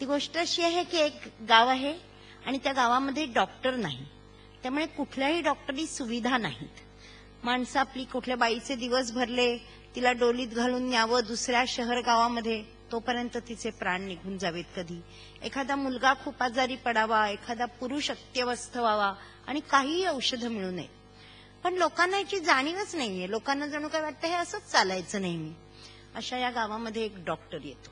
ती गोष्ट अशी आहे की एक गाव आहे आणि त्या गावामध्ये डॉक्टर नाही. त्यामुळे कुठल्याही डॉक्टरी सुविधा नाहीत. माणसं आपली कुठल्या बाईचे दिवस भरले तिला डोलीत घालून न्यावं दुसऱ्या शहर गावामध्ये तोपर्यंत तिचे प्राण निघून जावेत कधी. एखादा मुलगा खूप आजारी पडावा एखादा पुरुष अत्यवस्थ व्हावा आणि काहीही औषधं मिळू नये. पण लोकांना याची जाणीवच नाहीये. लोकांना जणू काय वाटतं हे असंच चालायचं नेहमी. अशा या गावामध्ये एक डॉक्टर येतो.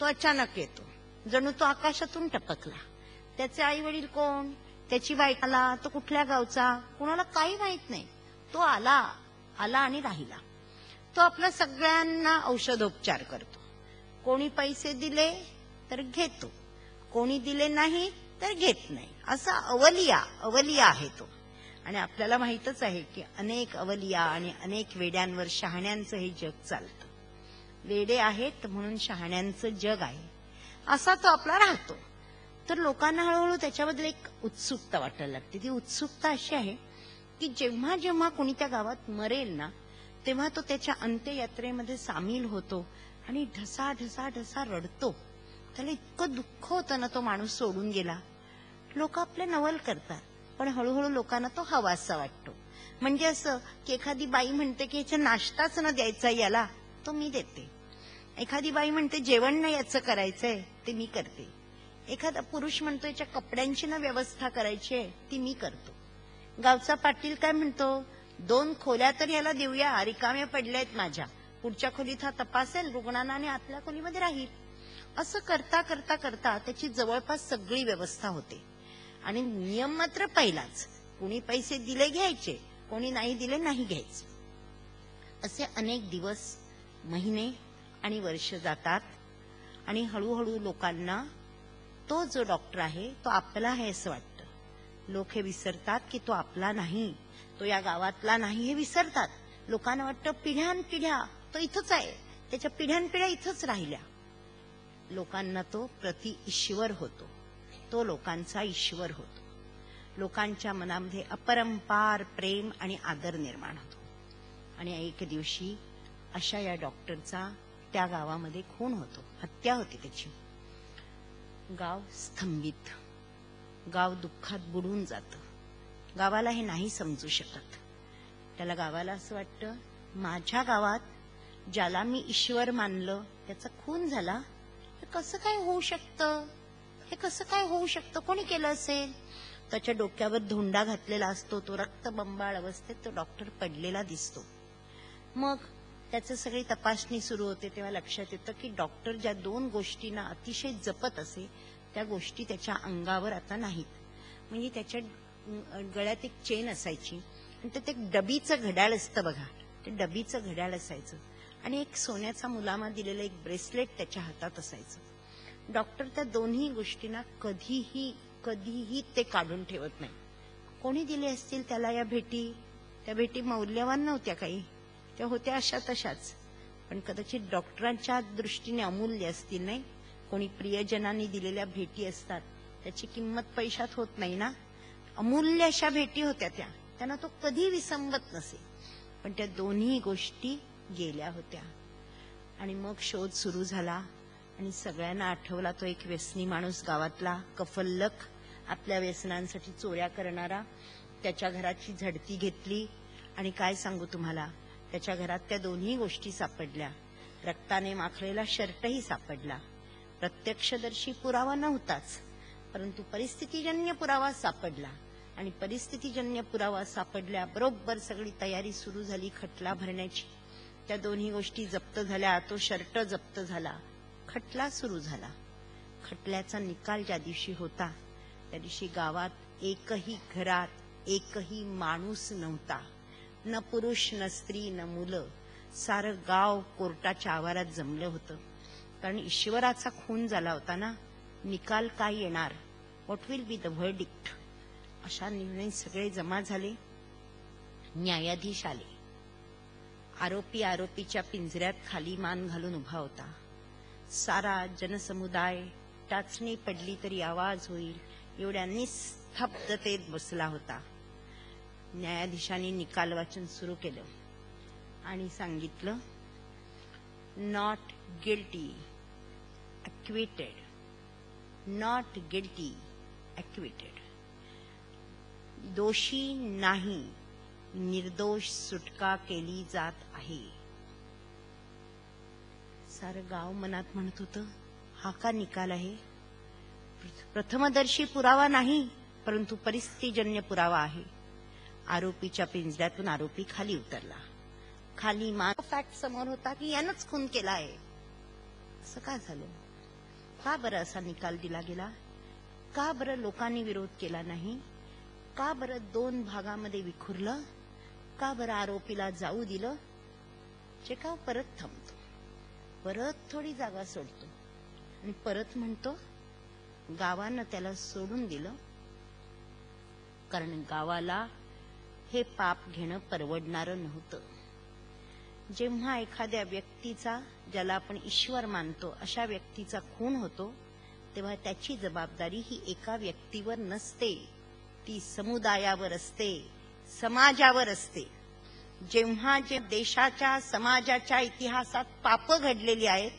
तो अचानक येतो. जणू तो आकाशातून टपकला. त्याचे आई वडील कोण? त्याची बायकाला तो कुठल्या गावचा? कुणाला काही माहीत नाही. तो आला. आला आणि राहिला. तो आपल्या सगळ्यांना औषधोपचार करतो. कोणी पैसे दिले तर घेतो. कोणी दिले नाही तर घेत नाही. असा अवलिया अवलिया आहे तो. आणि आपल्याला माहितच आहे की अनेक अवलिया आणि अनेक वेड्यांवर शहाण्यांचं हे जग चालतं. वेडे आहेत म्हणून शहाण्यांचं जग आहे. असा तो आपला राहतो. तर लोकांना हळूहळू त्याच्याबद्दल एक उत्सुकता वाटायला लागते. ती उत्सुकता अशी आहे की जेव्हा जेव्हा कोणी त्या गावात मरेल ना तेव्हा तो त्याच्या अंत्ययात्रेमध्ये सामील होतो आणि ढसा ढसा ढसा रडतो. त्याला इतकं दुःख होतं ना तो माणूस सोडून गेला. लोक आपले नवल करतात पण हळूहळू लोकांना तो हवासा वाटतो. म्हणजे असं की एखादी बाई म्हणते की याच्या नाश्ताच न द्यायचा याला तो मी देते. एखादी बाई म्हणते जेवण नाही याचं करायचंय. ते मी करते. एखादा पुरुष म्हणतो याच्या कपड्यांची ना व्यवस्था करायची आहे ती मी करतो. गावचा पाटील काय म्हणतो दोन खोल्या तर याला देऊया रिकाम्या पडल्या आहेत माझ्या. पुढच्या खोलीत हा तपासेल रुग्णांना आणि आतल्या खोलीमध्ये राहील. असं करता करता करता त्याची जवळपास सगळी व्यवस्था होते. आणि नियम मात्र पहिलाच. कोणी पैसे दिले घ्यायचे कोणी नाही दिले नाही घ्यायचे. असे अनेक दिवस महिने आणि वर्ष जातात. आणि हळूहळू लोकांना तो जो डॉक्टर आहे तो आपला आहे असं वाटतं. लोक हे विसरतात की तो आपला नाही. तो या गावातला नाही हे विसरतात. लोकांना वाटतं पिढ्यानपिढ्या तो इथंच आहे. त्याच्या पिढ्यानपिढ्या इथंच राहिल्या. लोकांना तो प्रति ईश्वर होतो. तो लोकांचा ईश्वर होतो. लोकांच्या मनामध्ये अपरंपार प्रेम आणि आदर निर्माण होतो. आणि एक दिवशी अशा या डॉक्टरचा त्या गावामध्ये खून होतो. हत्या होती त्याची. गाव स्तंभित. गाव दुःखात बुडून जातं. गावाला हे नाही समजू शकत. त्याला गावाला असं वाटतं माझ्या गावात ज्याला मी ईश्वर मानलं त्याचा खून झाला हे कसं काय होऊ शकतं? हे कसं काय होऊ शकतं? कोणी केलं असेल? त्याच्या डोक्यावर धोंडा घातलेला असतो. तो रक्तबंबाळ अवस्थेत तो डॉक्टर पडलेला दिसतो. मग त्याचं सगळी तपासणी सुरू होते तेव्हा लक्षात येतं की डॉक्टर ज्या दोन गोष्टींना अतिशय जपत असे त्या गोष्टी त्याच्या अंगावर आता नाहीत. म्हणजे त्याच्या गळ्यात एक चेन असायची. आणि ते एक डबीचं घड्याळ असतं बघा. ते डबीचं घड्याळ असायचं. आणि एक सोन्याचा मुलामा दिलेलं एक ब्रेसलेट त्याच्या हातात असायचं. डॉक्टर त्या दोन्ही गोष्टींना कधीही कधीही ते काढून ठेवत नाही. कोणी दिले असतील त्याला या भेटी? त्या भेटी मौल्यवान नव्हत्या काही. त्या होत्या अशा तशाच. पण कदाचित डॉक्टरांच्या दृष्टीने अमूल्य असतील नाही? कोणी प्रियजनांनी दिलेल्या भेटी असतात. त्याची किंमत पैशात होत नाही ना? अमूल्य अशा भेटी होत्या त्या. त्यांना तो कधी विसंबत नसे. पण त्या दोन्ही गोष्टी गेल्या होत्या. आणि मग शोध सुरू झाला. आणि सगळ्यांना आठवला तो एक व्यसनी माणूस गावातला कफल्लक आपल्या व्यसनांसाठी चोऱ्या करणारा त्याच्या घराची झडती घेतली. आणि काय सांगू तुम्हाला? त्याच्या घरात त्या दोन्ही गोष्टी सापडल्या. रक्ताने माखलेला शर्टही सापडला. प्रत्यक्षदर्शी पुरावा नव्हताच परंतु परिस्थितीजन्य पुरावा सापडला. आणि परिस्थितीजन्य पुरावा सापडल्या बरोबर सगळी तयारी सुरू झाली खटला भरण्याची. त्या दोन्ही गोष्टी जप्त झाल्या तो शर्ट जप्त झाला. खटला सुरू झाला. खटल्याचा निकाल ज्या दिवशी होता त्या दिवशी गावात एकही घरात एकही माणूस नव्हता. न पुरुष न स्त्री न मुलं सारं गाव कोर्टाच्या आवारात जमलं होतं. कारण ईश्वराचा खून झाला होता ना निकाल काय येणार? What will be the verdict अशा निर्णय सगळे जमा झाले. न्यायाधीश आले. आरोपी आरोपीच्या पिंजऱ्यात खाली मान घालून उभा होता. सारा जनसमुदाय टाचणी पडली तरी आवाज होईल एवढ्या निस्तब्धतेत बसला होता. न्यायाधीशांनी निकाल वाचन सुरू केलं आणि सांगितलं not guilty acquitted not guilty acquitted दोषी नाही निर्दोष सुटका केली जात आहे. सारं गाव मनात म्हणत होतं हा का निकाल आहे? प्रथमदर्शी पुरावा नाही परंतु परिस्थितीजन्य पुरावा आहे. आरोपीच्या पिंजऱ्यातून आरोपी खाली उतरला. खाली मान फॅक्ट समोर होता की यानंच खून केला आहे. असं का झालं? का बरं असा निकाल दिला गेला? का बरं लोकांनी विरोध केला नाही? का बरं दोन भागामध्ये विखुरलं? का बरं आरोपीला जाऊ दिलं? चेकाव परत थांबतो. परत थोडी जागा सोडतो. आणि परत म्हणतो गावानं त्याला सोडून दिलं. कारण गावाला हे पाप घेणं परवडणारं नव्हतं. जेव्हा एखाद्या व्यक्तीचा ज्याला आपण ईश्वर मानतो अशा व्यक्तीचा खून होतो तेव्हा त्याची जबाबदारी ही एका व्यक्तीवर नसते. ती समुदायावर असते समाजावर असते. जेव्हा जे देशाच्या समाजाच्या इतिहासात पाप घडलेली आहेत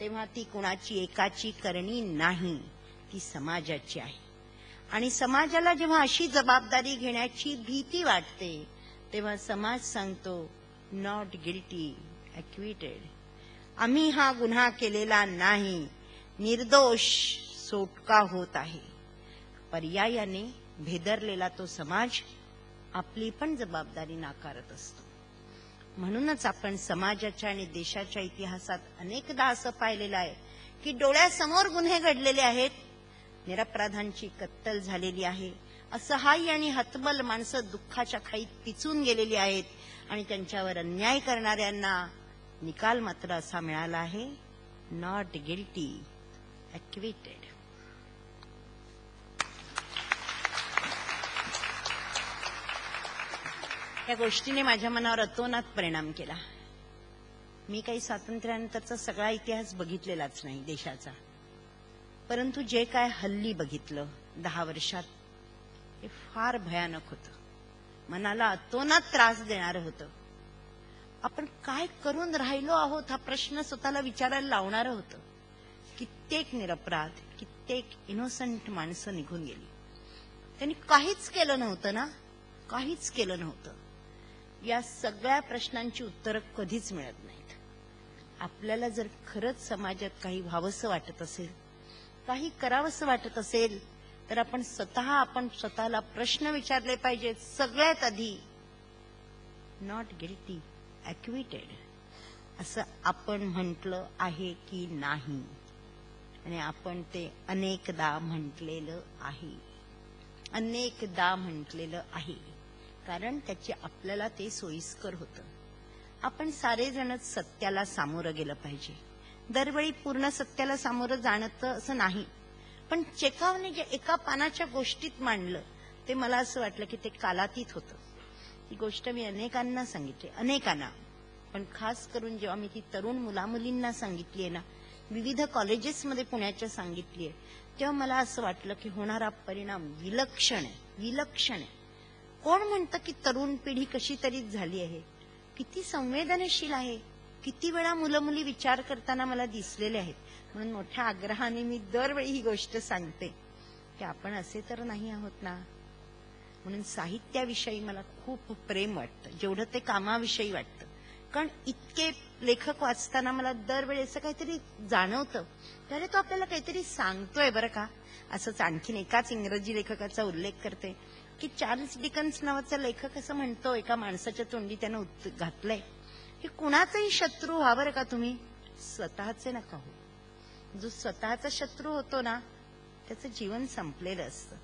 तेव्हा ती कुणाची एकाची करणी नाही ती समाजाची आहे. आणि समाजाला जेव्हा अशी जबाबदारी घेण्याची भीती वाटते तेव्हा समाज सांगतो नॉट गिल्टी ॲक्विटेड आम्ही हा गुन्हा केलेला नाही निर्दोष सोटका होत आहे. पर्यायाने भेदरलेला तो समाज आपली पण जबाबदारी नाकारत असतो. म्हणूनच आपण समाजाच्या आणि देशाच्या इतिहासात अनेकदा असं पाहिलेलं आहे की डोळ्यासमोर गुन्हे घडलेले आहेत निरपराधांची कत्तल झालेली आहे. असहाय्य आणि हतबल माणसं दुःखाच्या खाईत पिचून गेलेली आहेत आणि त्यांच्यावर अन्याय करणाऱ्यांना निकाल मात्र असा मिळाला आहे. नॉट गिल्टी ॲक्विटेड या गोष्टीने माझ्या मनावर अतोनात परिणाम केला. मी काही स्वातंत्र्यानंतरचा सगळा इतिहास बघितलेलाच नाही देशाचा. परंतु जे काय हल्ली बघितलं दहा वर्षात हे फार भयानक होतं. मनाला अतोनात त्रास देणारं होतं. आपण काय करून राहिलो आहोत हा प्रश्न स्वतःला विचारायला लावणारं होतं. कित्येक निरपराध कित्येक इनोसंट माणसं निघून गेली. त्यांनी काहीच केलं नव्हतं ना? काहीच केलं नव्हतं. या सगळ्या प्रश्नांची उत्तरं कधीच मिळत नाहीत. आपल्याला जर खरंच समाजात काही व्हावंसं वाटत असेल काही करावंसं वाटत असेल तर आपण स्वतः आपण स्वतःला प्रश्न विचारले पाहिजेत सगळ्यात आधी. नॉट गिल्टी ॲक्विटेड असं आपण म्हटलं आहे की नाही? आणि आपण ते अनेकदा म्हटलेलं आहे. अनेकदा म्हटलेलं आहे. कारण त्याचे आपल्याला ते सोयीस्कर होतं. आपण सारेजणच सत्याला सामोरं गेलं पाहिजे. दरवेळी पूर्ण सत्याला सामोरं जाणतं असं नाही. पण चेकावने जे एका पानाच्या गोष्टीत मांडलं ते मला असं वाटलं की ते कालातीत होतं. ही गोष्ट मी अनेकांना सांगितली अनेकांना. पण खास करून जेव्हा मी ती तरुण मुलामुलींना सांगितली आहे ना विविध कॉलेजेसमध्ये पुण्याच्या सांगितली आहे तेव्हा मला असं वाटलं की होणारा परिणाम विलक्षण आहे विलक्षण आहे. कोण म्हणतं की तरुण पिढी कशी तरीच झाली आहे? किती संवेदनशील आहे? किती वेळा मुलं मुली विचार करताना मला दिसलेले आहेत. म्हणून मोठ्या आग्रहाने मी दरवेळी ही गोष्ट सांगते की आपण असे तर नाही आहोत ना? म्हणून साहित्याविषयी मला खूप प्रेम वाटतं. जेवढं ते कामाविषयी वाटतं. कारण इतके लेखक वाचताना मला दरवेळी असं काहीतरी जाणवतं. त्याने तो आपल्याला काहीतरी सांगतोय बरं का? असंच आणखीन एकाच इंग्रजी लेखकाचा उल्लेख करते की चार्ल्स डिकन्स नावाचा लेखक असं म्हणतो एका माणसाच्या तोंडी त्यानं उत्त- घातलंय. की कुणाचाही शत्रू व्हा बरं का तुम्ही? स्वतःचे नका हो. जो स्वतःचा शत्रू होतो ना त्याचं जीवन संपलेलं असतं.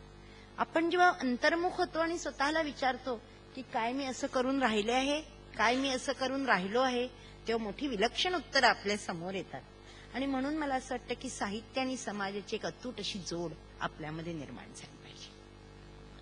आपण जेव्हा अंतर्मुख होतो आणि स्वतःला विचारतो की काय मी असं करून राहिले आहे काय मी असं करून राहिलो आहे तेव्हा मोठी विलक्षण उत्तरं आपल्यासमोर येतात. आणि म्हणून मला असं वाटतं की साहित्य आणि समाजाची एक अतूट अशी जोड आपल्यामध्ये निर्माण झाली.